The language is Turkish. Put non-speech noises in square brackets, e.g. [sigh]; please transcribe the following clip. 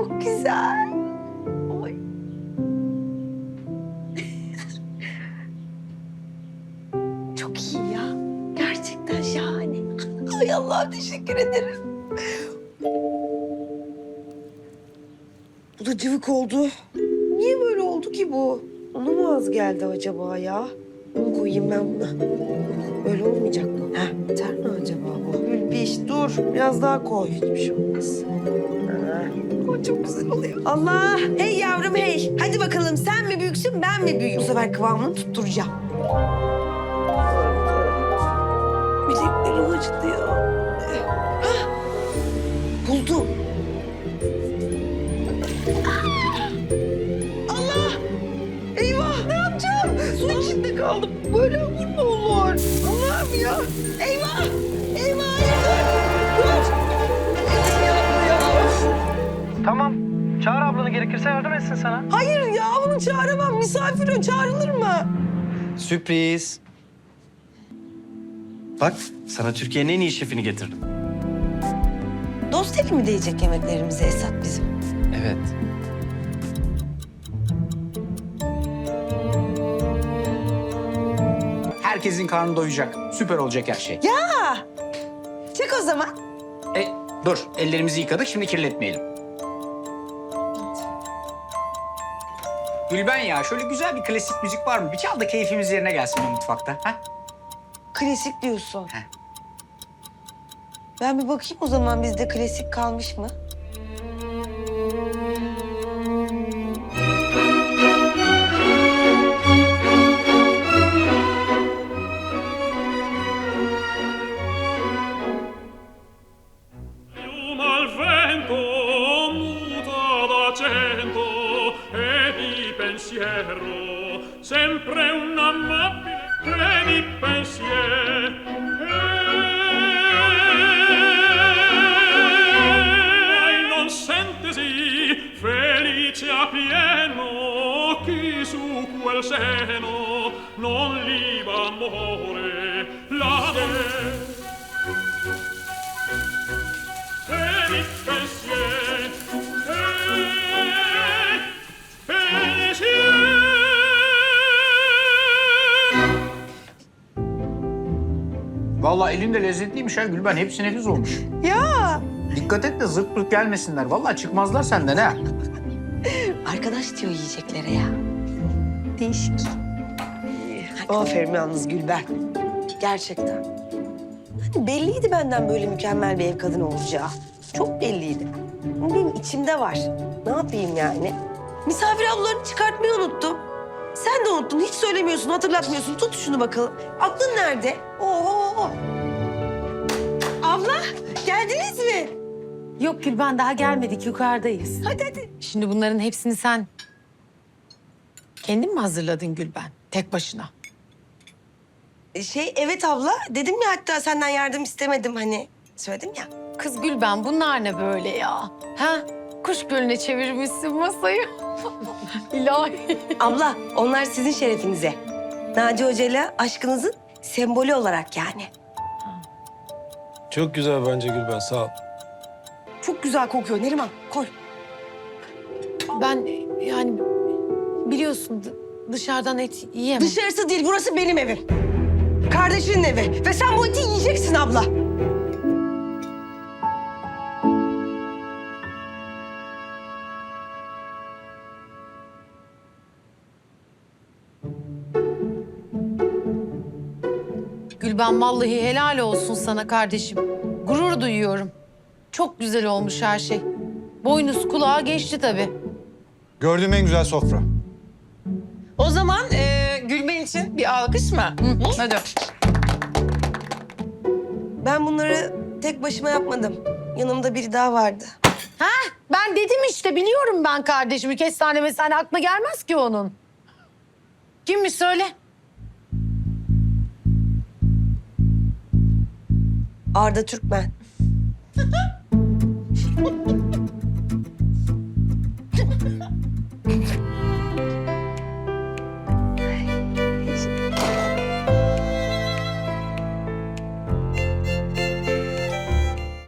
çok güzel. Oy. çok iyi ya. Gerçekten şahane. Ay Allah teşekkür ederim. Bu da cıvık oldu. Niye böyle oldu ki bu? Ona mı az geldi acaba ya? Onu koyayım ben buna. Böyle olmayacak mı? Heh, biter mi acaba bu? Gülbiş dur. Biraz daha koy. Hiçbir şey olmaz. O çok güzel oluyor. Allah! Hey yavrum hey. Hadi bakalım sen mi büyüksün ben mi büyüğüm? Bu sefer kıvamını tutturacağım. Bileklerim acıdı ya. Hah! Buldum. Allah! Eyvah ne yapacağım? Su içinde kaldım. Böyle olur mu olur? Allah'ım ya. Eyvah! Tamam. Çağır ablanı gerekirse yardım etsin sana. Hayır ya onu çağıramam. Misafir o çağrılır mı? Sürpriz. Bak sana Türkiye'nin en iyi şefini getirdim. Dost eli mi değecek yemeklerimize Esat bizim? Evet. Herkesin karnı doyacak. Süper olacak her şey. Ya! Çek o zaman. E, dur, ellerimizi yıkadık. Şimdi kirletmeyelim. Gülben ya, şöyle güzel bir klasik müzik var mı? Bir çal da keyfimiz yerine gelsin bu mutfakta. Ha? Klasik diyorsun. Heh. Ben bir bakayım o zaman bizde klasik kalmış mı? sempre un amabile pleni pensier. E non sentesi felice a pieno chi su quel seno non liba amore. La de Vallahi elin de lezzetliymiş ha Gülben. Hepsi nefis olmuş. Ya! Dikkat et de zırt pırt gelmesinler. Vallahi çıkmazlar senden ha. Arkadaş diyor yiyeceklere ya. Değişik. Aferin yalnız Gülben. Gerçekten. Hani belliydi benden böyle mükemmel bir ev kadını olacağı. Çok belliydi. Ama benim içimde var. Ne yapayım yani? Misafir avlularını çıkartmayı unuttum. Sen de unuttun. Hiç söylemiyorsun, hatırlatmıyorsun. Tut şunu bakalım. Aklın nerede? Oo. Abla, geldiniz mi? Yok Gülben daha gelmedik yukarıdayız. Hadi hadi. Şimdi bunların hepsini sen kendin mi hazırladın Gülben tek başına? Şey evet abla. Dedim ya hatta senden yardım istemedim hani. Söyledim ya. Kız Gülben bunlar ne böyle ya? Ha? Kuş gölüne çevirmişsin masayı. [laughs] İlahi. Abla onlar sizin şerefinize. Naci Hoca'yla aşkınızın sembolü olarak yani. Çok güzel bence Gülben sağ ol. Çok güzel kokuyor Neriman. Koy. Ben yani biliyorsun dı- dışarıdan et yiyemem. Dışarısı değil burası benim evim. Kardeşinin evi. Ve sen bu eti yiyeceksin abla. Gülben vallahi helal olsun sana kardeşim. Gurur duyuyorum. Çok güzel olmuş her şey. Boynuz kulağa geçti tabii. Gördüğüm en güzel sofra. O zaman e, Gülben için bir alkış mı? Hadi. Ben bunları tek başıma yapmadım. Yanımda biri daha vardı. Ben dedim işte biliyorum ben kardeşimi. Kestane mesane aklına gelmez ki onun. Kimmiş söyle. Arda Türkmen. [laughs]